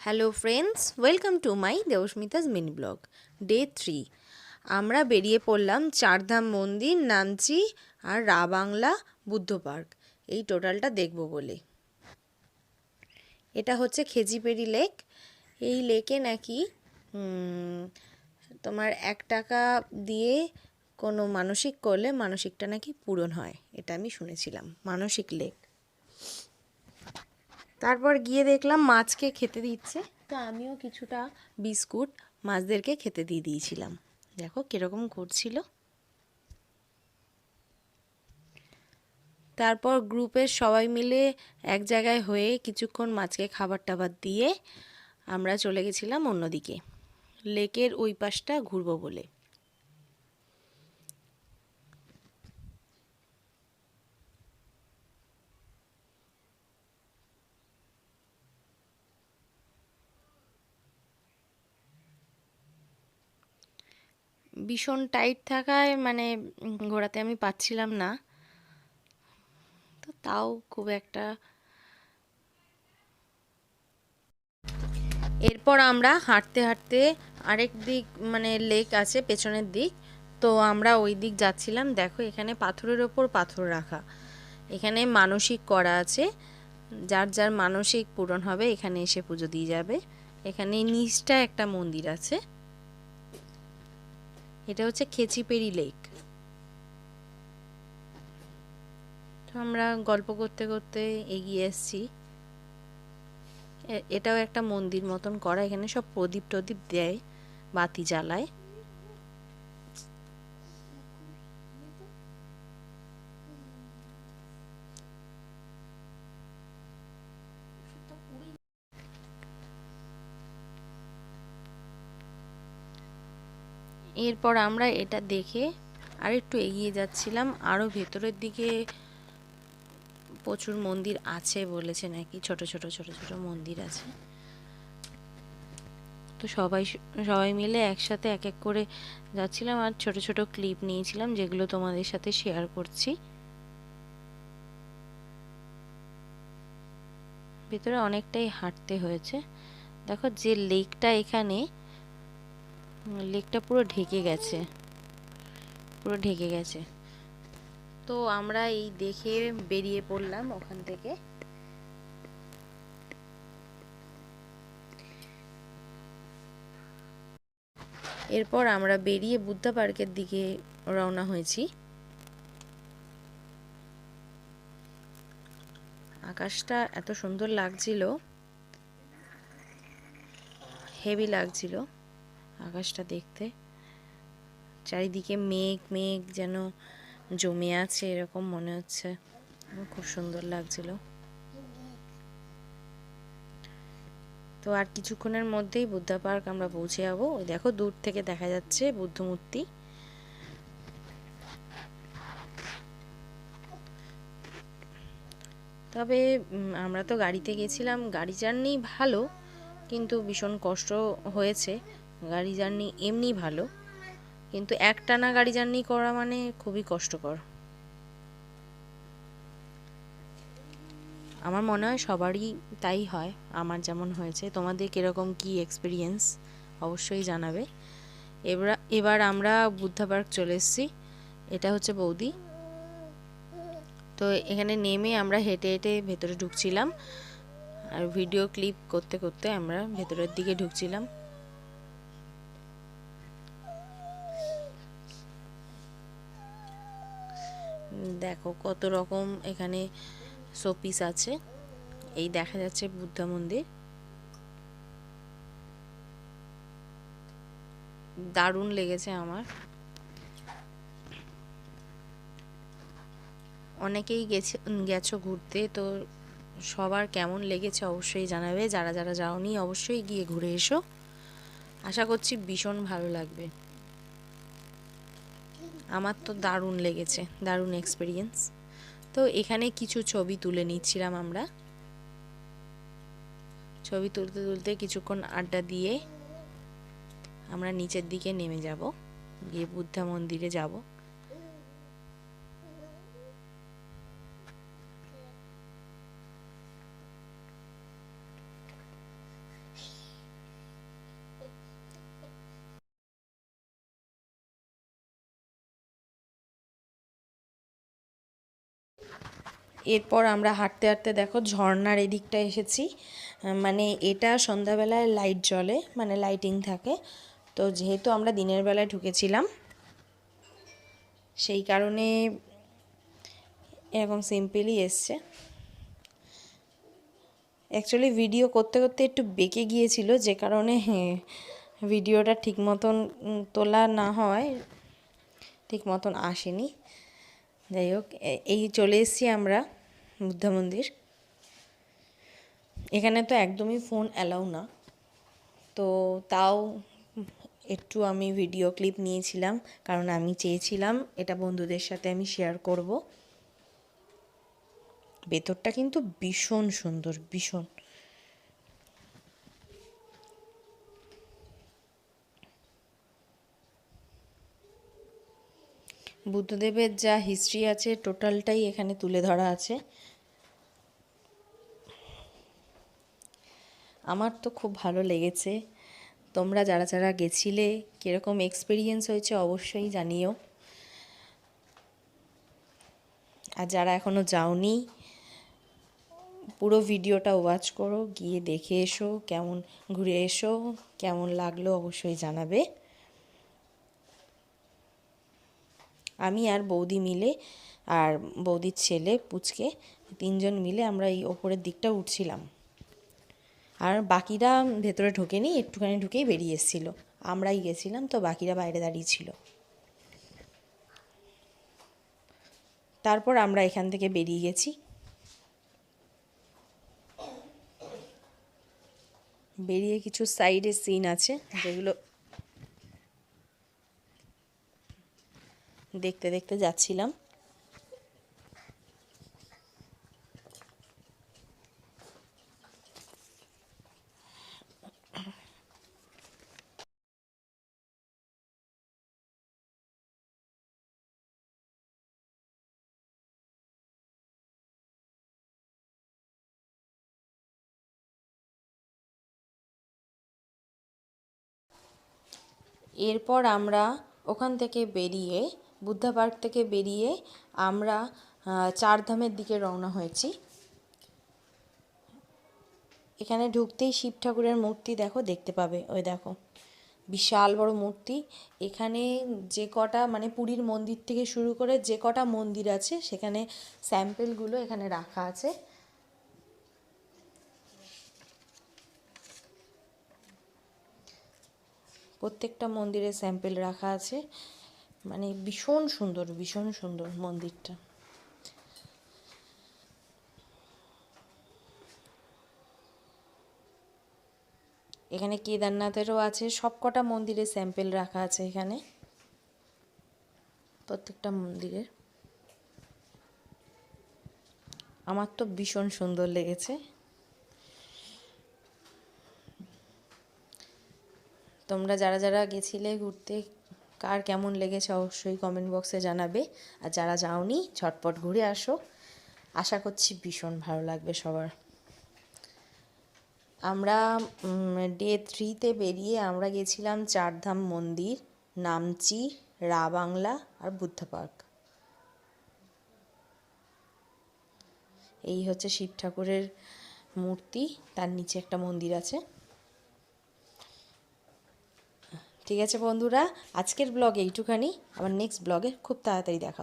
Hello friends welcome to my Debasmita's mini blog day three আমরা বেরিয়ে পড়লাম চারধাম মন্দির, নামচি আর রা বাংলা বুদ্ধ পার্ক। এই টোটালটা দেখব বলে। এটা হচ্ছে খেজিপেরি লেক। এই লেকে নাকি তোমার এক টাকা দিয়ে কোনো মানসিক করলে মানসিকটা নাকি পূরণ হয়, এটা আমি শুনেছিলাম। মানসিক লেক। তারপর গিয়ে দেখলাম মাছকে খেতে দিচ্ছে। তো আমিও কিছুটা বিস্কুট মাছদেরকে খেতে দিয়ে দিয়েছিলাম। দেখো কীরকম করছিল তারপর গ্রুপের সবাই মিলে এক জায়গায় হয়ে কিছুক্ষণ মাছকে খাবার টাবার দিয়ে আমরা চলে গেছিলাম অন্যদিকে। লেকের ওই পাশটা ঘুরবো বলে। ভীষণ টাইট থাকায় মানে ঘোরাতে আমি পাচ্ছিলাম না। তো তাও খুব একটা। এরপর আমরা হাঁটতে হাঁটতে আরেক দিক মানে লেক আছে পেছনের দিক। তো আমরা ওই দিক যাচ্ছিলাম। দেখো এখানে পাথরের ওপর পাথর রাখা। এখানে মানসিক করা আছে। যার যার মানসিক পূরণ হবে এখানে এসে পুজো দিয়ে যাবে। এখানে নিচটা একটা মন্দির আছে। এটা হচ্ছে খেচিপেরি লেক। তো আমরা গল্প করতে করতে এগিয়ে এসছি। এটাও একটা মন্দির মতন করা, এখানে সব প্রদীপ টদীপ দেয় বাতি জ্বালায়। এরপর আমরা এটা দেখে আর একটু এগিয়ে যাচ্ছিলাম। আরও ভেতরের দিকে প্রচুর মন্দির আছে বলেছে নাকি? ছোট ছোট ছোট ছোট মন্দির আছে। তো সবাই সবাই মিলে একসাথে এক এক করে যাচ্ছিলাম আর ছোট ছোট ক্লিপ নিয়েছিলাম যেগুলো তোমাদের সাথে শেয়ার করছি। ভেতরে অনেকটাই হাঁটতে হয়েছে। দেখো যে লেকটা এখানে লেকটা পুরো ঢেকে গেছে। পুরো ঢেকে গেছে। তো আমরা এই দেখে বেরিয়ে পড়লাম ওখান থেকে। এরপর আমরা বেরিয়ে বুদ্ধা পার্কের দিকে রওনা হয়েছি। আকাশটা এত সুন্দর লাগছিল। হেভি লাগছিল। আকাশটা দেখতে। চারিদিকে মেঘ মেঘ যেন জমে আছে এরকম মনে হচ্ছে। খুব সুন্দর লাগছিল। তো আর কিছুক্ষণের মধ্যেই বুদ্ধা পার্ক আমরা পৌঁছে যাব। ওই দেখো দূর থেকে দেখা যাচ্ছে বুদ্ধ মূর্তি। তবে আমরা তো গাড়িতে গেছিলাম। গাড়ি জার্নি ভালো, কিন্তু ভীষণ কষ্ট হয়েছে। গাড়ি জার্নি এমনি ভালো, কিন্তু একটানা গাড়ি জার্নি করা মানে খুবই কষ্টকর। আমার মনে হয় সবারই তাই হয়, আমার যেমন হয়েছে। তোমাদের কীরকম কি এক্সপিরিয়েন্স অবশ্যই জানাবে। এবার এবার আমরা বুদ্ধা পার্ক চলে এসেছি। এটা হচ্ছে বৌদি। তো এখানে নেমে আমরা হেঁটে হেঁটে ভেতরে ঢুকছিলাম। আর ভিডিও ক্লিপ করতে করতে আমরা ভেতরের দিকে ঢুকছিলাম। দেখো কত রকম এখানে শোপিস আছে। এই দেখা যাচ্ছে বুদ্ধা মন্দির। দারুণ লেগেছে আমার। অনেকেই গেছে, গেছো ঘুরতে, তো সবার কেমন লেগেছে অবশ্যই জানাবে। যারা যারা যাওনি, অবশ্যই গিয়ে ঘুরে এসো। আশা করছি ভীষণ ভালো লাগবে। আমার তো দারুণ লেগেছে, দারুণ এক্সপিরিয়েন্স তো এখানে কিছু ছবি তুলে নিচ্ছিলাম আমরা। ছবি তুলতে তুলতে কিছুক্ষণ আড্ডা দিয়ে আমরা নিচের দিকে নেমে যাব, গিয়ে বুদ্ধা মন্দিরে যাব। এরপর আমরা হাঁটতে হাঁটতে দেখো ঝর্নার এদিকটা এসেছি। মানে এটা সন্ধ্যাবেলায় লাইট জ্বলে মানে লাইটিং থাকে। তো যেহেতু আমরা দিনের বেলায় ঢুকেছিলাম, সেই কারণে এরকম সিম্পলই এসছে। অ্যাকচুয়ালি ভিডিও করতে করতে একটু বেঁকে গিয়েছিল, যে কারণে ভিডিওটা ঠিক মতন তোলা না হয়, ঠিক মতন আসেনি। যাই হোক এই চলে এসেছি আমরা। বুদ্ধা মন্দির। এখানে তো একদমই ফোন অ্যালাউ না। তো তাও একটু আমি ভিডিও ক্লিপ নিয়েছিলাম, কারণ আমি চেয়েছিলাম এটা বন্ধুদের সাথে আমি শেয়ার করব। ভেতরটা কিন্তু ভীষণ সুন্দর, ভীষণ। বুদ্ধদেবের যা হিস্ট্রি আছে টোটালটাই এখানে তুলে ধরা আছে। আমার তো খুব ভালো লেগেছে। তোমরা যারা যারা গেছিলে, কীরকম এক্সপিরিয়েন্স হয়েছে অবশ্যই জানিও। আর যারা এখনও যাওনি, পুরো ভিডিওটা ওয়াচ করো, গিয়ে দেখে এসো, কেমন ঘুরে এসো, কেমন লাগল অবশ্যই জানাবে। আমি আর বৌদি মিলে আর বৌদির ছেলে পুচকে, তিনজন মিলে আমরা এই ওপরের দিকটা উঠছিলাম। আর বাকিরা ভেতরে ঢোকেনি, একটুখানি ঢুকেই বেরিয়ে এসেছিল। আমরাই গেছিলাম, তো বাকিরা বাইরে দাঁড়িয়ে ছিল। তারপর আমরা এখান থেকে বেরিয়ে গেছি। বেরিয়ে কিছু সাইডে সিন আছে, যেগুলো দেখতে দেখতে যাচ্ছিলাম। এরপর আমরা ওখান থেকে বেরিয়ে বুদ্ধা পার্ক থেকে বেরিয়ে আমরা চারধামের দিকে রওনা হয়েছি। এখানে ঢুকতেই শিব ঠাকুরের মূর্তি দেখো, দেখতে পাবে। ওই দেখো, বিশাল বড় মূর্তি। এখানে যে কটা মানে পুরীর মন্দির থেকে শুরু করে যে কটা মন্দির আছে, সেখানে স্যাম্পেলগুলো এখানে রাখা আছে। প্রত্যেকটা মন্দিরে স্যাম্পেল রাখা আছে। মানে ভীষণ সুন্দর ভীষণ সুন্দর মন্দিরটা। এখানে কেদারনাথেরও আছে সব কটা স্যাম্পেল রাখা আছে এখানে। প্রত্যেকটা মন্দিরের। আমার তো ভীষণ সুন্দর লেগেছে। তোমরা যারা যারা গেছিলে ঘুরতে কার কেমন লেগেছে অবশ্যই কমেন্ট বক্সে জানাবে। আর যারা যাওনি, ঝটপট ঘুরে আসো। আশা করছি ভীষণ ভালো লাগবে সবার। আমরা ডে থ্রিতে বেরিয়ে আমরা গেছিলাম চারধাম মন্দির, নামচি, রা বাংলা আর বুদ্ধ পার্ক। এই হচ্ছে শিব ঠাকুরের মূর্তি, তার নিচে একটা মন্দির আছে। ঠিক আছে বন্ধুরা আজকের ব্লগ এইটুখানি। আমার নেক্সট ব্লগে খুব তাড়াতাড়ি দেখা